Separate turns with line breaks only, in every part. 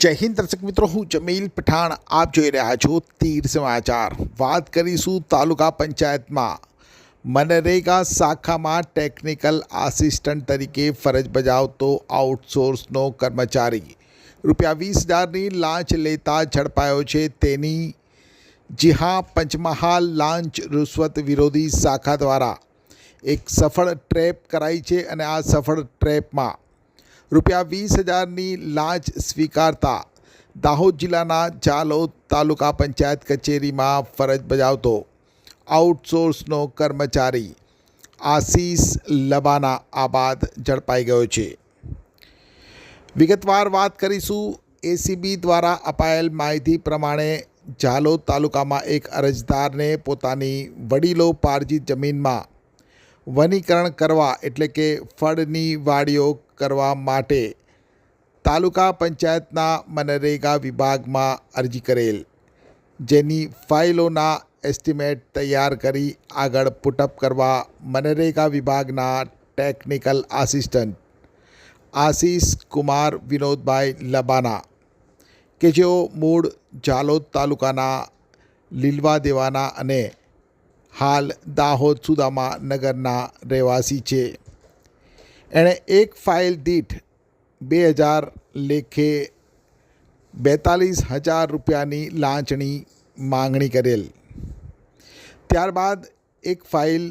જય હિન્દ દર્શક મિત્રો, હું જમીલ પઠાણ, આપ જોઈ રહ્યા છો તીર સમાચાર. વાત કરીશું તાલુકા પંચાયતમાં. મનરેગા શાખામાં ટેકનિકલ આસિસ્ટન્ટ તરીકે ફરજ બજાવતો આઉટસોર્સનો કર્મચારી. રૂપિયા વીસ હજારની લાંચ લેતા ઝડપાયો છે તેની. જી હા, પંચમહાલ લાંચ રૂશ્વત વિરોધી શાખા દ્વારા. એક સફળ ટ્રેપ કરાઈ છે અને આ સફળ ટ્રેપમાં રૂપિયા વીસ હજારની લાંચ સ્વીકારતા. દાહોદ જિલ્લાના જાલોદ તાલુકા પંચાયત કચેરીમાં ફરજ બજાવતો આઉટસોર્સનો કર્મચારી આશીષ લબાના આબાદ ઝડપાઈ ગયો છે. વિગતવાર વાત કરીશું એસીબી દ્વારા અપાયેલ માહિતી પ્રમાણે જાલોદ તાલુકામાં એક અરજદારને પોતાની વડીલો પારજી જમીનમાં વનીકરણ કરવા એટલે કે ફળની વાડીઓ કરવા માટે તાલુકા પંચાયતના મનરેગા વિભાગમાં અરજી કરેલ. જેની ફાઇલોના એસ્ટિમેટ તૈયાર કરી આગળ પુટઅપ કરવા મનરેગા વિભાગના ટેકનિકલ આસિસ્ટન્ટ આશીષ કુમાર વિનોદભાઈ લબાના કે જેઓ મૂળ જાલોદ તાલુકાના લીલવા દેવાના અને હાલ દાહોદ સુદામા નગરના રહેવાસી છે. એણે એક ફાઇલ દીઠ બે હજાર લેખે બેતાલીસ હજાર રૂપિયાની લાંચની માંગણી કરેલ. ત્યારબાદ એક ફાઇલ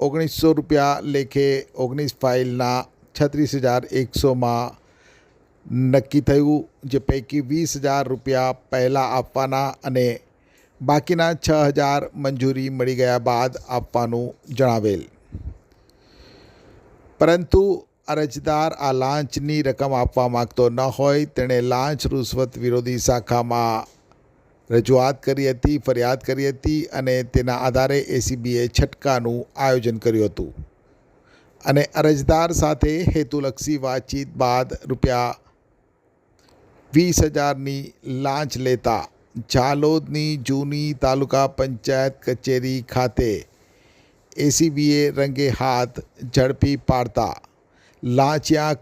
ઓગણીસો રૂપિયા લેખે ઓગણીસ ફાઇલના છત્રીસ હજાર એકસોમાં નક્કી થયું, જે પૈકી વીસ હજાર રૂપિયા પહેલાં આપવાના અને બાકીના છ હજાર મંજૂરી મળી ગયા બાદ આપવાનું જણાવેલ. પરંતુ અરજદાર આ લાંચની રકમ આપવા માગતો ન હોય, તેણે લાંચ રૂશ્વત વિરોધી શાખામાં રજૂઆત કરી હતી, ફરિયાદ કરી હતી અને તેના આધારે એસીબીએ છટકાનું આયોજન કર્યું હતું. અને અરજદાર સાથે હેતુલક્ષી વાતચીત બાદ રૂપિયા વીસ હજારની લાંચ લેતા ઝાલોદની જૂની તાલુકા પંચાયત કચેરી ખાતે એસીબીએ રંગે હાથ ઝડપી પાડતા લાંચિયા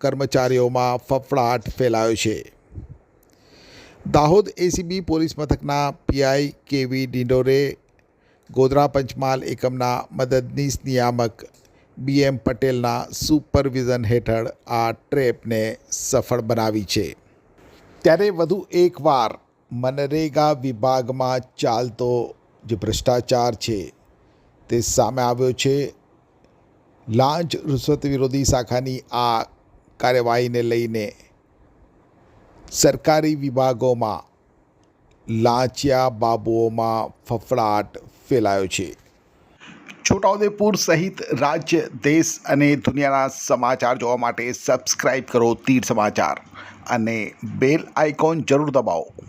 કર્મચારીઓમાં ફફડાટ ફેલાયો છે. દાહોદ એસીબી પોલીસ મથકના પીઆઈ કેવી ડિંડોરે ગોધરા પંચમહાલ એકમના મદદનીશ નિયામક બી એમ પટેલના સુપરવિઝન હેઠળ આ ટ્રેપને સફળ બનાવી છે. ત્યારે વધુ એકવાર મનરેગા વિભાગમાં ચાલતો જે ભ્રષ્ટાચાર છે તે સામે આવ્યો છે. લાંચ રૂશ્વત વિરોધી શાખાની આ કાર્યવાહીને લઈને સરકારી વિભાગોમાં લાંચિયા બાબુઓમાં ફફડાટ ફેલાયો છે. છોટાઉદેપુર સહિત રાજ્ય, દેશ અને દુનિયાના સમાચાર જોવા માટે સબસ્ક્રાઈબ કરો તીર સમાચાર અને બેલ આઇકોન જરૂર દબાવો.